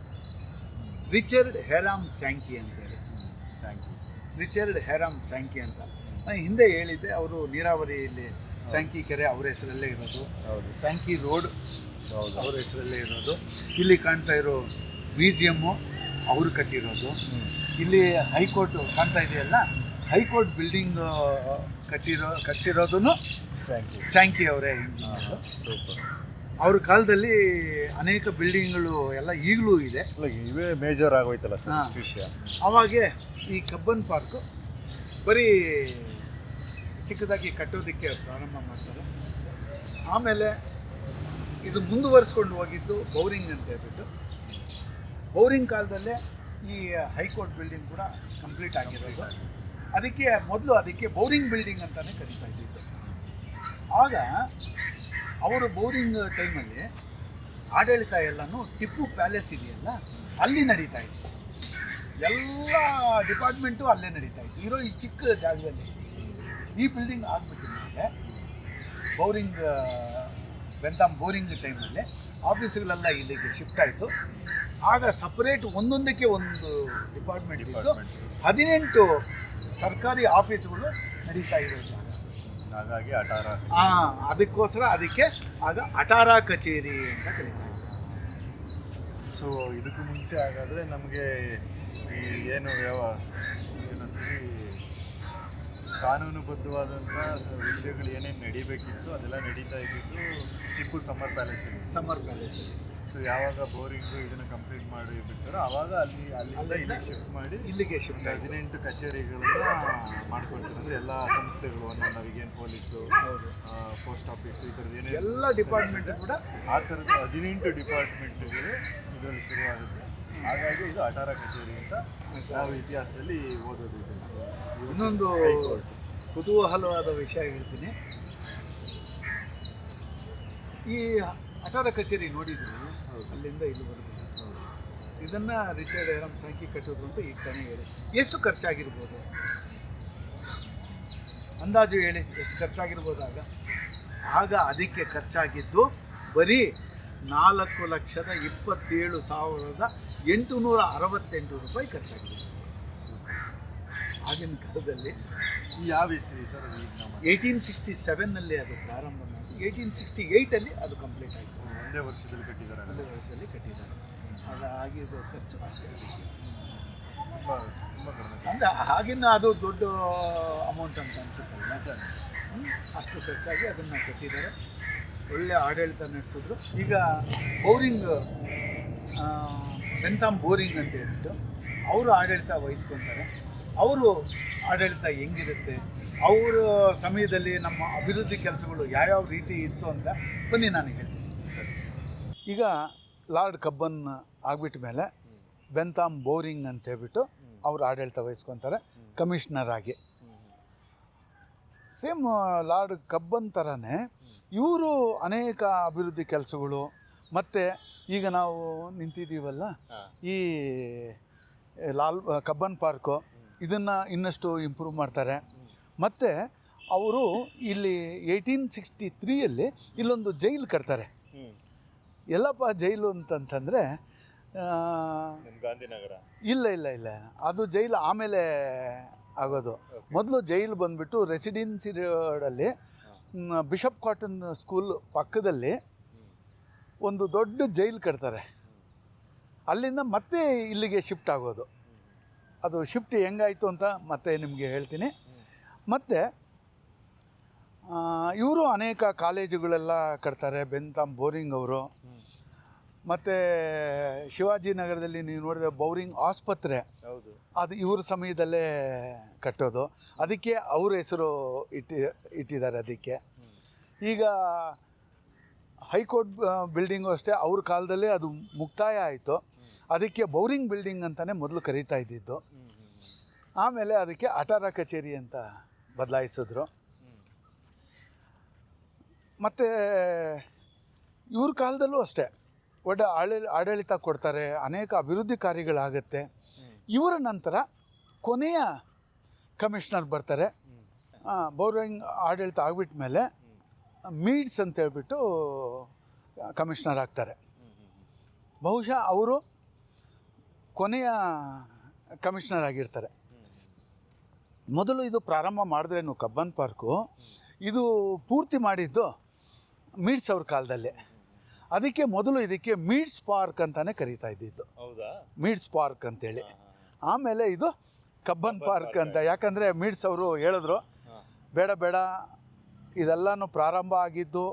ರಿಚರ್ಡ್ ಹೆರಾಮ್ ಸ್ಯಾಂಕಿ ಅಂತೇಳಿ. ಸ್ಯಾಂಕಿ. ರಿಚರ್ಡ್ ಹೆರಾಮ್ ಸ್ಯಾಂಕಿ ಅಂತ. ನಾನು ಹಿಂದೆ ಹೇಳಿದ್ದೆ ಅವರು ನೀರಾವರಿಯಲ್ಲಿ ಸ್ಯಾಂಕಿ ಕೆರೆ ಅವರ ಹೆಸರಲ್ಲೇ ಇರೋದು. ಹೌದು. ಸ್ಯಾಂಕಿ ರೋಡ್ ಅವರ ಹೆಸರಲ್ಲೇ ಇರೋದು. ಇಲ್ಲಿ ಕಾಣ್ತಾ ಇರೋ ಮ್ಯೂಸಿಯಮ್ಮು ಅವರು ಕಟ್ಟಿರೋದು. ಇಲ್ಲಿ ಹೈಕೋರ್ಟ್ ಕಾಣ್ತಾ ಇದೆಯಲ್ಲ ಹೈಕೋರ್ಟ್ ಬಿಲ್ಡಿಂಗ್ ಕಟ್ಟಿರೋ ಕಟ್ಟಿರೋದನ್ನು ಸ್ಯಾಂಕಿ. ಅವರೇ ಸೂಪರ್. ಅವ್ರ ಕಾಲದಲ್ಲಿ ಅನೇಕ ಬಿಲ್ಡಿಂಗ್ಗಳು ಎಲ್ಲ ಈಗಲೂ ಇದೆ. ಇವೇ ಮೇಜರ್ ಆಗೋಯ್ತಲ್ಲ. ವಿಷಯ. ಅವಾಗೆ ಈ ಕಬ್ಬನ್ ಪಾರ್ಕು ಬರೀ ಚಿಕ್ಕದಾಗಿ ಕಟ್ಟೋದಕ್ಕೆ ಪ್ರಾರಂಭ ಮಾಡ್ತಾರೆ. ಆಮೇಲೆ ಇದು ಮುಂದುವರಿಸ್ಕೊಂಡು ಹೋಗಿದ್ದು ಬೌರಿಂಗ್ ಅಂತ ಹೇಳ್ಬಿಟ್ಟು. ಬೌರಿಂಗ್ ಕಾಲದಲ್ಲೇ ಈ ಹೈಕೋರ್ಟ್ ಬಿಲ್ಡಿಂಗ್ ಕೂಡ ಕಂಪ್ಲೀಟ್ ಆಗಿರೋದು. ಅದಕ್ಕೆ ಮೊದಲು ಅದಕ್ಕೆ ಬೌರಿಂಗ್ ಬಿಲ್ಡಿಂಗ್ ಅಂತಲೇ ಕರೀತಾ ಇದ್ದಿದ್ದು. ಆಗ ಅವರು ಬೌರಿಂಗ್ ಟೈಮಲ್ಲಿ ಆಡಳಿತ ಎಲ್ಲನೂ ಟಿಪ್ಪು ಪ್ಯಾಲೇಸ್ ಇದೆಯಲ್ಲ, ಅಲ್ಲಿ ನಡೀತಾ ಇತ್ತು. ಎಲ್ಲ ಡಿಪಾರ್ಟ್ಮೆಂಟು ಅಲ್ಲೇ ನಡೀತಾ ಇತ್ತು. ಇರೋ ಈ ಚಿಕ್ಕ ಜಾಗದಲ್ಲಿ ಈ ಬಿಲ್ಡಿಂಗ್ ಆಗಿಬಿಟ್ಟಿದ್ಮೇಲೆ ಬೌರಿಂಗ್ ಬೆಂತಾಮ್ ಬೋರಿಂಗ್ ಟೈಮಲ್ಲಿ ಆಫೀಸ್ಗಳೆಲ್ಲ ಇಲ್ಲಿಗೆ ಶಿಫ್ಟ್ ಆಯಿತು. ಆಗ ಸಪ್ರೇಟ್ ಒಂದೊಂದಕ್ಕೆ ಒಂದು ಡಿಪಾರ್ಟ್ಮೆಂಟ್ ಇತ್ತು. ಹದಿನೆಂಟು ಸರ್ಕಾರಿ ಆಫೀಸ್ಗಳು ನಡೀತಾ ಇರೋ ಜಾಗ. ಹಾಗಾಗಿ ಅಟಾರ. ಹಾಂ ಅದಕ್ಕೋಸ್ಕರ ಅದಕ್ಕೆ ಆಗ ಅಟಾರ ಕಚೇರಿ ಅಂತ ಕರೀತಾ ಇದ್ರು ಸೊ ಇದಕ್ಕೂ ಮುಂಚೆ ಹಾಗಾದರೆ ನಮಗೆ ಈ ಏನು ವ್ಯವ ಏನಂತೀವಿ ಕಾನೂನುಬದ್ಧವಾದಂಥ ವಿಷಯಗಳು ಏನೇನು ನಡಿಬೇಕಿತ್ತು ಅದೆಲ್ಲ ನಡೀತಾ ಇದ್ದಿದ್ದು ಟಿಪ್ಪು ಸಮ್ಮರ್ ಪ್ಯಾಲೇಸ್ ಸಮ್ಮರ್ ಪ್ಯಾಲೇಸಲ್ಲಿ ಸೊ ಯಾವಾಗ ಬೋರಿಂಗು ಇದನ್ನು ಕಂಪ್ಲೀಟ್ ಮಾಡಿ ಬಿಡ್ತಾರೋ ಆವಾಗ ಅಲ್ಲಿ ಅಲ್ಲಿಂದ ಇಲ್ಲಿ ಶಿಫ್ಟ್ ಮಾಡಿ ಇಲ್ಲಿಗೆ ಶಿಫ್ಟ್ ಹದಿನೆಂಟು ಕಚೇರಿಗಳನ್ನ ಮಾಡ್ಕೊಳ್ತಾರೆ. ಅಂದರೆ ಎಲ್ಲ ಸಂಸ್ಥೆಗಳು ಒಂದೊಂದು ನಾವಿಗೇನು ಪೊಲೀಸು ಪೋಸ್ಟ್ ಆಫೀಸು ಈ ಥರದ್ದು ಏನೇ ಎಲ್ಲ ಡಿಪಾರ್ಟ್ಮೆಂಟ್ ಕೂಡ ಆ ಥರದ ಹದಿನೆಂಟು ಡಿಪಾರ್ಟ್ಮೆಂಟ್ಗಳು ಇದರಲ್ಲಿ ಶುರುವಾಗುತ್ತೆ. ಹಾಗಾಗಿ ಇದು ಅಟಾರ ಕಚೇರಿ ಅಂತ ನಾವು ಇತಿಹಾಸದಲ್ಲಿ ಓದೋದು. ಇನ್ನೊಂದು ಕುತೂಹಲವಾದ ವಿಷಯ ಹೇಳ್ತೀನಿ. ಈ ಅಟಾರ ಕಚೇರಿ ನೋಡಿದ್ರು ಅಲ್ಲಿಂದ ಇಲ್ಲಿ ಬರುತ್ತೆ ಇದನ್ನ ರಿಚರ್ಡ್ ಐರಮ್ ಸಾಕಿ ಕಟ್ಟೋದು ಅಂತ ಈ ತಾನೇ ಹೇಳಿ. ಎಷ್ಟು ಖರ್ಚಾಗಿರ್ಬೋದು? ಅಂದಾಜು ಹೇಳಿ ಎಷ್ಟು ಖರ್ಚಾಗಿರ್ಬೋದು ಆಗ ಆಗ ಅದಕ್ಕೆ ಖರ್ಚಾಗಿದ್ದು ಬರೀ ನಾಲ್ಕು ಲಕ್ಷದ ಇಪ್ಪತ್ತೇಳು ಸಾವಿರದ ಎಂಟುನೂರ ಅರವತ್ತೆಂಟು ರೂಪಾಯಿ ಖರ್ಚಾಗಿದೆ. ಆಗಿನ ಕಾಲದಲ್ಲಿ ಯಾವ ಇಸ್ವಿ ಸರ್ ಏಯ್ಟೀನ್ ಸಿಕ್ಸ್ಟಿ ಸೆವೆನ್ನಲ್ಲಿ ಅದು ಪ್ರಾರಂಭ ಮಾಡಿ ಏಯ್ಟೀನ್ ಸಿಕ್ಸ್ಟಿ ಏಯ್ಟಲ್ಲಿ ಅದು ಕಂಪ್ಲೀಟ್ ಆಯಿತು. ಒಂದೇ ವರ್ಷದಲ್ಲಿ ಕಟ್ಟಿದ್ದಾರೆ. ಒಂದೇ ವರ್ಷದಲ್ಲಿ ಕಟ್ಟಿದ್ದಾರೆ. ಅದು ಆಗಿದ್ದು ಖರ್ಚು ಅಷ್ಟೇ. ತುಂಬ ತುಂಬ ಕಡಿಮೆ ಅಂದರೆ ಆಗಿನ ಅದು ದೊಡ್ಡ ಅಮೌಂಟ್ ಅಂತ ಅನಿಸುತ್ತೆ? ಅಷ್ಟು ಖರ್ಚಾಗಿ ಅದನ್ನು ಕಟ್ಟಿದ್ದಾರೆ. ಒಳ್ಳೆ ಆಡಳಿತ ನಡೆಸಿದ್ರು. ಈಗ ಬೋರಿಂಗ್ ಬೆಂತಾಮ್ ಬೋರಿಂಗ್ ಅಂತ ಹೇಳ್ಬಿಟ್ಟು ಅವರು ಆಡಳಿತ ವಹಿಸ್ಕೊತಾರೆ. ಅವರು ಆಡಳಿತ ಹೆಂಗಿರುತ್ತೆ? ಅವರ ಸಮಯದಲ್ಲಿ ನಮ್ಮ ಅಭಿವೃದ್ಧಿ ಕೆಲಸಗಳು ಯಾವ್ಯಾವ ರೀತಿ ಇತ್ತು ಅಂತ ಬನ್ನಿ ನಾನು ಹೇಳ್ತೀನಿ. ಸರ್. ಈಗ ಲಾರ್ಡ್ ಕಬ್ಬನ್ ಆಗ್ಬಿಟ್ಟ ಮೇಲೆ ಬೆಂತಾಮ್ ಬೋರಿಂಗ್ ಅಂತ ಹೇಳ್ಬಿಟ್ಟು ಅವರು ಆಡಳಿತ ವಹಿಸ್ಕೊತಾರೆ. ಕಮಿಷನರ್ ಆಗಿ. ಸೇಮ್ ಲಾರ್ಡ್ ಕಬ್ಬನ್ ಥರನೇ ಇವರು ಅನೇಕ ಅಭಿವೃದ್ಧಿ ಕೆಲಸಗಳು. ಮತ್ತು ಈಗ ನಾವು ನಿಂತಿದ್ದೀವಲ್ಲ ಈ ಲಾಲ್ ಕಬ್ಬನ್ ಪಾರ್ಕು ಇದನ್ನು ಇನ್ನಷ್ಟು ಇಂಪ್ರೂವ್ ಮಾಡ್ತಾರೆ. ಮತ್ತು ಅವರು ಇಲ್ಲಿ ಏಯ್ಟೀನ್ ಸಿಕ್ಸ್ಟಿ ತ್ರೀಯಲ್ಲಿ ಇಲ್ಲೊಂದು ಜೈಲು ಕಟ್ತಾರೆ. ಎಲ್ಲಪ್ಪ ಜೈಲು ಅಂತಂತಂದರೆ ಗಾಂಧಿನಗರ. ಇಲ್ಲ ಇಲ್ಲ ಇಲ್ಲ. ಅದು ಜೈಲು ಆಮೇಲೆ ಆಗೋದು. ಮೊದಲು ಜೈಲು ಬಂದುಬಿಟ್ಟು ರೆಸಿಡೆನ್ಸಿ ರೋಡಲ್ಲಿ ಬಿಷಪ್ ಕಾಟನ್ ಸ್ಕೂಲ್ ಪಕ್ಕದಲ್ಲಿ ಒಂದು ದೊಡ್ಡ ಜೈಲು ಕಟ್ತಾರೆ. ಅಲ್ಲಿಂದ ಮತ್ತೆ ಇಲ್ಲಿಗೆ ಶಿಫ್ಟ್ ಆಗೋದು. ಅದು ಶಿಫ್ಟ್ ಹೆಂಗಾಯಿತು ಅಂತ ಮತ್ತೆ ನಿಮಗೆ ಹೇಳ್ತೀನಿ. ಮತ್ತು ಇವರು ಅನೇಕ ಕಾಲೇಜುಗಳೆಲ್ಲ ಕಟ್ತಾರೆ ಬೆಂತಾಮ್ ಬೋರಿಂಗ್ ಅವರು. ಮತ್ತು ಶಿವಾಜಿನಗರದಲ್ಲಿ ನೀವು ನೋಡಿದ ಬೌರಿಂಗ್ ಆಸ್ಪತ್ರೆ ಹೌದು. ಅದು ಇವ್ರ ಸಮಯದಲ್ಲೇ ಕಟ್ಟೋದು. ಅದಕ್ಕೆ ಅವ್ರ ಹೆಸರು ಇಟ್ಟಿ ಇಟ್ಟಿದ್ದಾರೆ ಅದಕ್ಕೆ. ಈಗ ಹೈಕೋರ್ಟ್ ಬಿಲ್ಡಿಂಗು ಅಷ್ಟೇ ಅವ್ರ ಕಾಲದಲ್ಲೇ ಅದು ಮುಕ್ತಾಯ ಆಯಿತು. ಅದಕ್ಕೆ ಬೌರಿಂಗ್ ಬಿಲ್ಡಿಂಗ್ ಅಂತಲೇ ಮೊದಲು ಕರೀತಾ ಇದ್ದಿದ್ದು. ಆಮೇಲೆ ಅದಕ್ಕೆ ಅಟಾರ ಕಚೇರಿ ಅಂತ ಬದಲಾಯಿಸಿದ್ರು. ಮತ್ತು ಇವ್ರ ಕಾಲದಲ್ಲೂ ಅಷ್ಟೇ. ಒಳ್ಳೆ ಆಳಿ ಆಡಳಿತ ಕೊಡ್ತಾರೆ ಅನೇಕ ಅಭಿವೃದ್ಧಿ ಕಾರ್ಯಗಳಾಗುತ್ತೆ. ಇವರ ನಂತರ ಕೊನೆಯ ಕಮಿಷನರ್ ಬರ್ತಾರೆ. ಬೌರಿಂಗ್ ಆಡಳಿತ ಆಗ್ಬಿಟ್ಟ ಮೇಲೆ ಮೀಡ್ಸ್ ಅಂತ ಹೇಳ್ಬಿಟ್ಟು ಕಮಿಷನರ್ ಆಗ್ತಾರೆ. ಬಹುಶಃ ಅವರು ಕೊನೆಯ ಕಮಿಷನರ್ ಆಗಿರ್ತಾರೆ. ಮೊದಲು ಇದು ಪ್ರಾರಂಭ ಮಾಡಿದ್ರೇನು ಕಬ್ಬನ್ ಪಾರ್ಕು ಇದು ಪೂರ್ತಿ ಮಾಡಿದ್ದು ಮೀಡ್ಸ್ ಅವ್ರ ಕಾಲದಲ್ಲೇ. ಅದಕ್ಕೆ ಮೊದಲು ಇದಕ್ಕೆ ಮೀಡ್ಸ್ ಪಾರ್ಕ್ ಅಂತಾನೆ ಕರೀತಾ ಇದ್ದಿದ್ದು. ಹೌದಾ? ಮೀಡ್ಸ್ ಪಾರ್ಕ್ ಅಂತೇಳಿ. ಆಮೇಲೆ ಇದು ಕಬ್ಬನ್ ಪಾರ್ಕ್ ಅಂತ. ಯಾಕಂದರೆ ಮೀಡ್ಸ್ ಅವರು ಹೇಳಿದ್ರು ಬೇಡ ಬೇಡ ಇದೆಲ್ಲನೂ ಪ್ರಾರಂಭ ಆಗಿದ್ದು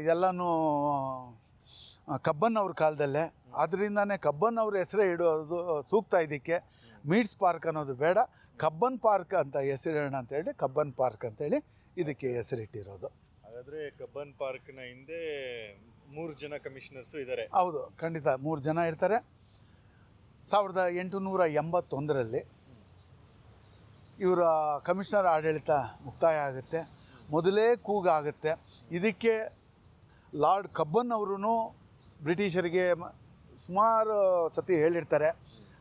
ಇದೆಲ್ಲನೂ ಕಬ್ಬನ್ ಅವ್ರ ಕಾಲದಲ್ಲೇ. ಅದರಿಂದನೇ ಕಬ್ಬನ್ ಅವ್ರ ಹೆಸರೇ ಇಡೋದು ಸೂಕ್ತ ಇದಕ್ಕೆ. ಮೀಡ್ಸ್ ಪಾರ್ಕ್ ಅನ್ನೋದು ಬೇಡ. ಕಬ್ಬನ್ ಪಾರ್ಕ್ ಅಂತ ಹೆಸರಿಡೋಣ ಅಂತೇಳಿ ಕಬ್ಬನ್ ಪಾರ್ಕ್ ಅಂತೇಳಿ ಇದಕ್ಕೆ ಹೆಸರಿಟ್ಟಿರೋದು. ಹಾಗಾದ್ರೆ ಕಬ್ಬನ್ ಪಾರ್ಕ್ನ ಹಿಂದೆ ಮೂರು ಜನ ಕಮಿಷನರ್ಸ್ ಇದ್ದಾರೆ ಹೌದು, ಖಂಡಿತ ಮೂರು ಜನ ಇರ್ತಾರೆ. ಸಾವಿರದ ಎಂಟುನೂರ ಎಂಬತ್ತೊಂದರಲ್ಲಿ ಇವರ ಕಮಿಷನರ್ ಆಡಳಿತ ಮುಕ್ತಾಯ ಆಗುತ್ತೆ. ಮೊದಲೇ ಕೂಗಾಗುತ್ತೆ ಇದಕ್ಕೆ ಲಾರ್ಡ್ ಕಬ್ಬನ್ ಅವರು ಬ್ರಿಟಿಷರಿಗೆ ಸುಮಾರು ಸತಿ ಹೇಳಿರ್ತಾರೆ.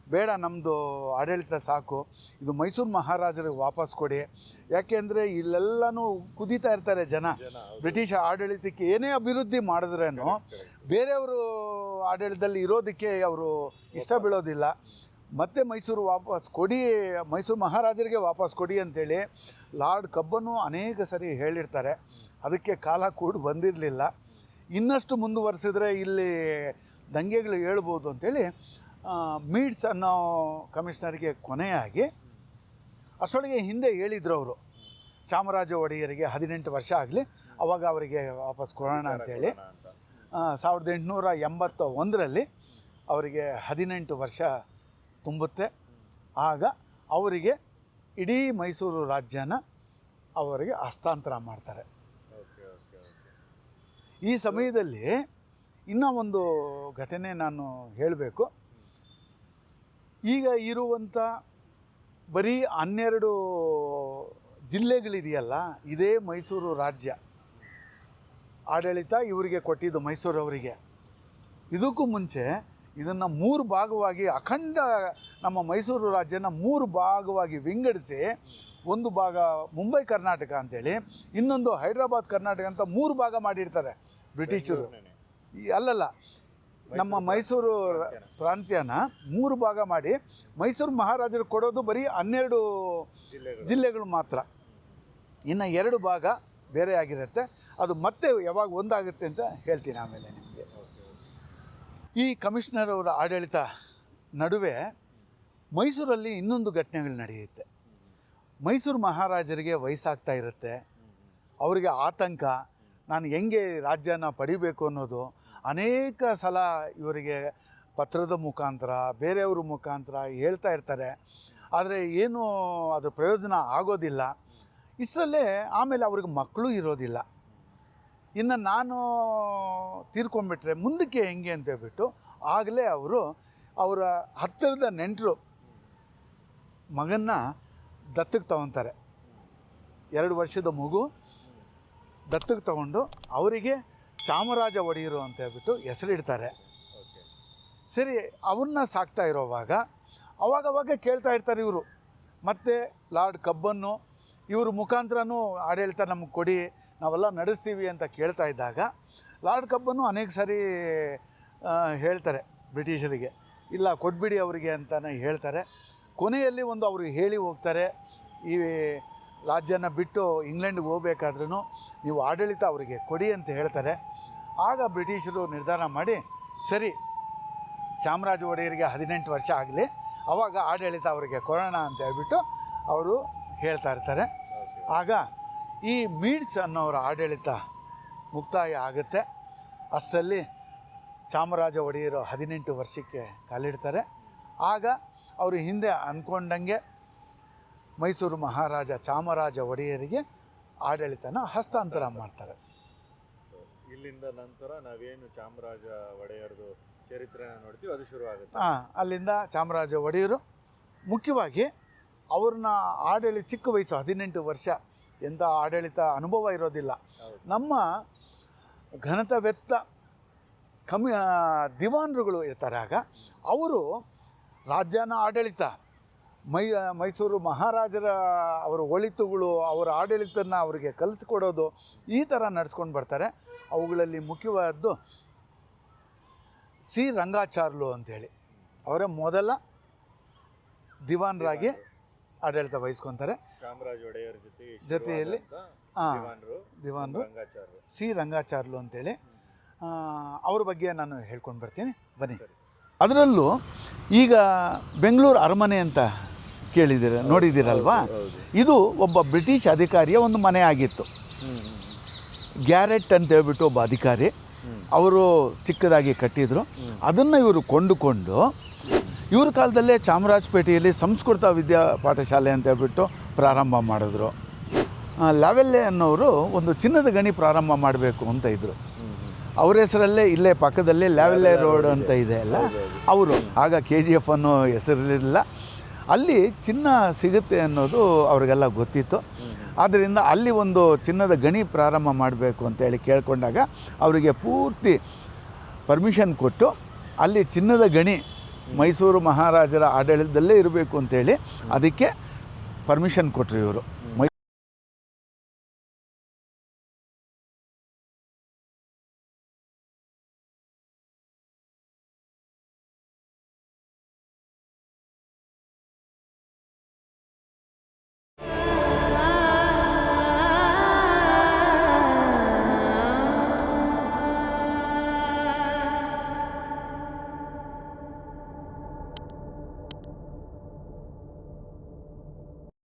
ಬೇಡ ನಮ್ಮದು ಆಡಳಿತ ಸಾಕು. ಇದು ಮೈಸೂರು ಮಹಾರಾಜರಿಗೆ ವಾಪಸ್ ಕೊಡಿ. ಯಾಕೆಂದರೆ ಇಲ್ಲೆಲ್ಲನೂ ಕುದೀತಾ ಇರ್ತಾರೆ ಜನ. ಬ್ರಿಟಿಷ್ ಆಡಳಿತಕ್ಕೆ ಏನೇ ಅಭಿವೃದ್ಧಿ ಮಾಡಿದ್ರೇನು ಬೇರೆಯವರು ಆಡಳಿತದಲ್ಲಿ ಇರೋದಕ್ಕೆ ಅವರು ಇಷ್ಟ ಬೀಳೋದಿಲ್ಲ. ಮತ್ತೆ ಮೈಸೂರು ವಾಪಸ್ ಕೊಡಿ ಮೈಸೂರು ಮಹಾರಾಜರಿಗೆ ವಾಪಸ್ ಕೊಡಿ ಅಂತೇಳಿ ಲಾರ್ಡ್ ಕಬ್ಬನ್ನು ಅನೇಕ ಸರಿ ಹೇಳಿರ್ತಾರೆ. ಅದಕ್ಕೆ ಕಾಲ ಕೂಡ ಬಂದಿರಲಿಲ್ಲ. ಇನ್ನಷ್ಟು ಮುಂದುವರೆಸಿದ್ರೆ ಇಲ್ಲಿ ದಂಗೆಗಳು ಹೇಳ್ಬೋದು ಅಂತೇಳಿ ಆ, ಮೀಡ್ಸ್ ಅನ್ನೋ ಕಮಿಷನರ್ಗೆ ಕೊನೆಯಾಗಿ ಅಷ್ಟೊಳಗೆ ಹಿಂದೆ ಹೇಳಿದ್ರು ಅವರು ಚಾಮರಾಜ ಒಡೆಯರಿಗೆ ಹದಿನೆಂಟು ವರ್ಷ ಆಗಲಿ ಅವಾಗ ಅವರಿಗೆ ವಾಪಸ್ ಕೊಡೋಣ ಅಂತೇಳಿ. ಸಾವಿರದ ಎಂಟುನೂರ ಎಂಬತ್ತ ಒಂದರಲ್ಲಿ ಅವರಿಗೆ ಹದಿನೆಂಟು ವರ್ಷ ತುಂಬುತ್ತೆ. ಆಗ ಅವರಿಗೆ ಇಡೀ ಮೈಸೂರು ರಾಜ್ಯನ ಅವರಿಗೆ ಹಸ್ತಾಂತರ ಮಾಡ್ತಾರೆ. ಈ ಸಮಯದಲ್ಲಿ ಇನ್ನೂ ಒಂದು ಘಟನೆ ನಾನು ಹೇಳಬೇಕು. ಈಗ ಇರುವಂಥ ಬರೀ ಹನ್ನೆರಡು ಜಿಲ್ಲೆಗಳಿದೆಯಲ್ಲ ಇದೇ ಮೈಸೂರು ರಾಜ್ಯ. ಆಡಳಿತ ಇವರಿಗೆ ಕೊಟ್ಟಿದ್ದು ಮೈಸೂರವರಿಗೆ ಇದಕ್ಕೂ ಮುಂಚೆ ಇದನ್ನು ಮೂರು ಭಾಗವಾಗಿ ಅಖಂಡ ನಮ್ಮ ಮೈಸೂರು ರಾಜ್ಯನ ಮೂರು ಭಾಗವಾಗಿ ವಿಂಗಡಿಸಿ ಒಂದು ಭಾಗ ಮುಂಬೈ ಕರ್ನಾಟಕ ಅಂತೇಳಿ ಇನ್ನೊಂದು ಹೈದ್ರಾಬಾದ್ ಕರ್ನಾಟಕ ಅಂತ ಮೂರು ಭಾಗ ಮಾಡಿರ್ತಾರೆ ಬ್ರಿಟಿಷರು. ಅಲ್ಲಲ್ಲ ನಮ್ಮ ಮೈಸೂರು ಪ್ರಾಂತ್ಯನ ಮೂರು ಭಾಗ ಮಾಡಿ ಮೈಸೂರು ಮಹಾರಾಜರು ಕೊಡೋದು ಬರೀ ಹನ್ನೆರಡು ಜಿಲ್ಲೆಗಳು ಮಾತ್ರ. ಇನ್ನು ಎರಡು ಭಾಗ ಬೇರೆ ಆಗಿರುತ್ತೆ. ಅದು ಮತ್ತೆ ಯಾವಾಗ ಒಂದಾಗುತ್ತೆ ಅಂತ ಹೇಳ್ತೀನಿ ಆಮೇಲೆ ನಿಮಗೆ. ಈ ಕಮಿಷನರ್ ಅವರ ಆಡಳಿತ ನಡುವೆ ಮೈಸೂರಲ್ಲಿ ಇನ್ನೊಂದು ಘಟನೆಗಳು ನಡೆಯುತ್ತೆ. ಮೈಸೂರು ಮಹಾರಾಜರಿಗೆ ವಯಸ್ಸಾಗ್ತಾ ಇರುತ್ತೆ. ಅವರಿಗೆ ಆತಂಕ. ನಾನು ಹೆಂಗೆ ರಾಜ್ಯನ ಪಡಿಬೇಕು ಅನ್ನೋದು ಅನೇಕ ಸಲ ಇವರಿಗೆ ಪತ್ರದ ಮುಖಾಂತರ, ಬೇರೆಯವ್ರ ಮುಖಾಂತರ ಹೇಳ್ತಾ ಇರ್ತಾರೆ. ಆದರೆ ಏನು ಅದು ಪ್ರಯೋಜನ ಆಗೋದಿಲ್ಲ. ಇಷ್ಟರಲ್ಲೇ ಆಮೇಲೆ ಅವ್ರಿಗೆ ಮಕ್ಕಳು ಇರೋದಿಲ್ಲ. ಇನ್ನು ನಾನು ತೀರ್ಕೊಂಡ್ಬಿಟ್ರೆ ಮುಂದಕ್ಕೆ ಹೆಂಗೆ ಅಂತ ಹೇಳ್ಬಿಟ್ಟು ಆಗಲೇ ಅವರು ಅವರ ಹತ್ತಿರದ ನೆಂಟರು ಮಗನ್ನ ದತ್ತಕ್ಕೆ ತಗೊತಾರೆ. ಎರಡು ವರ್ಷದ ಮಗು ದತ್ತಕ್ಕೆ ತಗೊಂಡು ಅವರಿಗೆ ಚಾಮರಾಜ ಒಡೆಯರು ಅಂತ ಹೇಳ್ಬಿಟ್ಟು ಹೆಸರಿಡ್ತಾರೆ. ಸರಿ, ಅವ್ರನ್ನ ಸಾಕ್ತಾ ಇರೋವಾಗ, ಅವಾಗವಾಗ ಕೇಳ್ತಾ ಇರ್ತಾರೆ ಇವರು. ಮತ್ತು ಲಾರ್ಡ್ ಕಬ್ಬನ್ನು, ಇವ್ರ ಮುಖಾಂತರನೂ ಆಡಳಿತ ನಮಗೆ ಕೊಡಿ, ನಾವೆಲ್ಲ ನಡೆಸ್ತೀವಿ ಅಂತ ಕೇಳ್ತಾ ಇದ್ದಾಗ, ಲಾರ್ಡ್ ಕಬ್ಬನ್ನು ಅನೇಕ ಸಾರಿ ಹೇಳ್ತಾರೆ ಬ್ರಿಟಿಷರಿಗೆ. ಇಲ್ಲ, ಕೊಟ್ಬಿಡಿ ಅವರಿಗೆ ಅಂತಲೇ ಹೇಳ್ತಾರೆ. ಕೊನೆಯಲ್ಲಿ ಒಂದು ಅವರು ಹೇಳಿ ಹೋಗ್ತಾರೆ, ಈ ರಾಜ್ಯನ ಬಿಟ್ಟು ಇಂಗ್ಲೆಂಡ್ಗೆ ಹೋಗ್ಬೇಕಾದ್ರೂ ನೀವು ಆಡಳಿತ ಅವರಿಗೆ ಕೊಡಿ ಅಂತ ಹೇಳ್ತಾರೆ. ಆಗ ಬ್ರಿಟಿಷರು ನಿರ್ಧಾರ ಮಾಡಿ, ಸರಿ, ಚಾಮರಾಜ ಒಡೆಯರಿಗೆ ಹದಿನೆಂಟು ವರ್ಷ ಆಗಲಿ, ಅವಾಗ ಆಡಳಿತ ಅವರಿಗೆ ಕೊಡೋಣ ಅಂತ ಹೇಳ್ಬಿಟ್ಟು ಅವರು ಹೇಳ್ತಾ ಇರ್ತಾರೆ. ಆಗ ಈ ಮೀಡ್ಸ್ ಅನ್ನೋರ ಆಡಳಿತ ಮುಕ್ತಾಯ ಆಗುತ್ತೆ. ಅಷ್ಟರಲ್ಲಿ ಚಾಮರಾಜ ಒಡೆಯರು ಹದಿನೆಂಟು ವರ್ಷಕ್ಕೆ ಕಾಲಿಡ್ತಾರೆ. ಆಗ ಅವರು ಹಿಂದೆ ಅಂದ್ಕೊಂಡಂಗೆ ಮೈಸೂರು ಮಹಾರಾಜ ಚಾಮರಾಜ ಒಡೆಯರಿಗೆ ಆಡಳಿತನ ಹಸ್ತಾಂತರ ಮಾಡ್ತಾರೆ. ಇಲ್ಲಿಂದ ನಂತರ ನಾವೇನು ಚಾಮರಾಜ ಒಡೆಯರದು ಚರಿತ್ರೆನ ನೋಡ್ತೀವಿ ಅದು ಶುರು ಹಾಂ ಅಲ್ಲಿಂದ ಚಾಮರಾಜ ಒಡೆಯರು ಮುಖ್ಯವಾಗಿ ಅವ್ರನ್ನ ಆಡಳಿತ ಚಿಕ್ಕ ವಯಸ್ಸು ಹದಿನೆಂಟು ವರ್ಷ ಎಂಥ ಆಡಳಿತ ಅನುಭವ ಇರೋದಿಲ್ಲ. ನಮ್ಮ ಘನತವೆತ್ತ ಕಮ್ಮಿ ದಿವಾನರುಗಳು ಇರ್ತಾರೆ. ಆಗ ಅವರು ರಾಜ್ಯನ ಆಡಳಿತ ಮೈ ಮೈಸೂರು ಮಹಾರಾಜರ ಅವರ ಒಳಿತುಗಳು ಅವರ ಆಡಳಿತನ ಅವರಿಗೆ ಕಲಿಸ್ಕೊಡೋದು ಈ ಥರ ನಡೆಸ್ಕೊಂಡು ಬರ್ತಾರೆ. ಅವುಗಳಲ್ಲಿ ಮುಖ್ಯವಾದ್ದು ಸಿ ರಂಗಾಚಾರ್ಲು ಅಂಥೇಳಿ ಅವರೇ ಮೊದಲ ದಿವಾನರಾಗಿ ಆಡಳಿತ ವಹಿಸ್ಕೊತಾರೆ. ಚಾಮರಾಜ ಒಡೆಯರ್ ಜೊತೆ ಜೊತೆಯಲ್ಲಿ? ಹಾಂ ದಿವಾನರು ಸಿ ರಂಗಾಚಾರ್ಲು ಅಂತೇಳಿ ಅವ್ರ ಬಗ್ಗೆ ನಾನು ಹೇಳ್ಕೊಂಡು ಬರ್ತೀನಿ. ಬನ್ನಿ. ಅದರಲ್ಲೂ ಈಗ ಬೆಂಗಳೂರು ಅರಮನೆ ಅಂತ ಕೇಳಿದ್ದೀರ ನೋಡಿದ್ದೀರಲ್ವಾ ಇದು ಒಬ್ಬ ಬ್ರಿಟಿಷ್ ಅಧಿಕಾರಿಯ ಒಂದು ಮನೆ ಆಗಿತ್ತು ಗ್ಯಾರೆಟ್ ಅಂತ ಹೇಳ್ಬಿಟ್ಟು ಒಬ್ಬ ಅಧಿಕಾರಿ ಅವರು ಚಿಕ್ಕದಾಗಿ ಕಟ್ಟಿದ್ರು. ಅದನ್ನು ಇವರು ಕೊಂಡುಕೊಂಡು ಇವ್ರ ಕಾಲದಲ್ಲೇ ಚಾಮರಾಜಪೇಟೆಯಲ್ಲಿ ಸಂಸ್ಕೃತ ವಿದ್ಯಾ ಪಾಠಶಾಲೆ ಅಂತ ಹೇಳ್ಬಿಟ್ಟು ಪ್ರಾರಂಭ ಮಾಡಿದ್ರು. ಲವೆಲ್ಲೆ ಅನ್ನೋರು ಒಂದು ಚಿನ್ನದ ಗಣಿ ಪ್ರಾರಂಭ ಮಾಡಬೇಕು ಅಂತ ಇದ್ದರು ಅವ್ರ ಹೆಸರಲ್ಲೇ ಇಲ್ಲೇ ಪಕ್ಕದಲ್ಲೇ ಲ್ಯಾವೆಲ್ಲೆ ರೋಡ್ ಅಂತ ಇದೆ ಅಲ್ಲ? ಅವರು ಆಗ ಕೆ ಜಿ ಎಫ್ ಅನ್ನೋ ಹೆಸರಿರಲಿಲ್ಲ ಅಲ್ಲಿ ಚಿನ್ನ ಸಿಗುತ್ತೆ ಅನ್ನೋದು ಅವರಿಗೆಲ್ಲ ಗೊತ್ತಿತ್ತು. ಆದ್ದರಿಂದ ಅಲ್ಲಿ ಒಂದು ಚಿನ್ನದ ಗಣಿ ಪ್ರಾರಂಭ ಮಾಡಬೇಕು ಅಂತೇಳಿ ಕೇಳಿಕೊಂಡಾಗ ಅವರಿಗೆ ಪೂರ್ತಿ ಪರ್ಮಿಷನ್ ಕೊಟ್ಟು ಅಲ್ಲಿ ಚಿನ್ನದ ಗಣಿ ಮೈಸೂರು ಮಹಾರಾಜರ ಆಡಳಿತದಲ್ಲೇ ಇರಬೇಕು ಅಂತೇಳಿ ಅದಕ್ಕೆ ಪರ್ಮಿಷನ್ ಕೊಟ್ಟರು ಇವರು.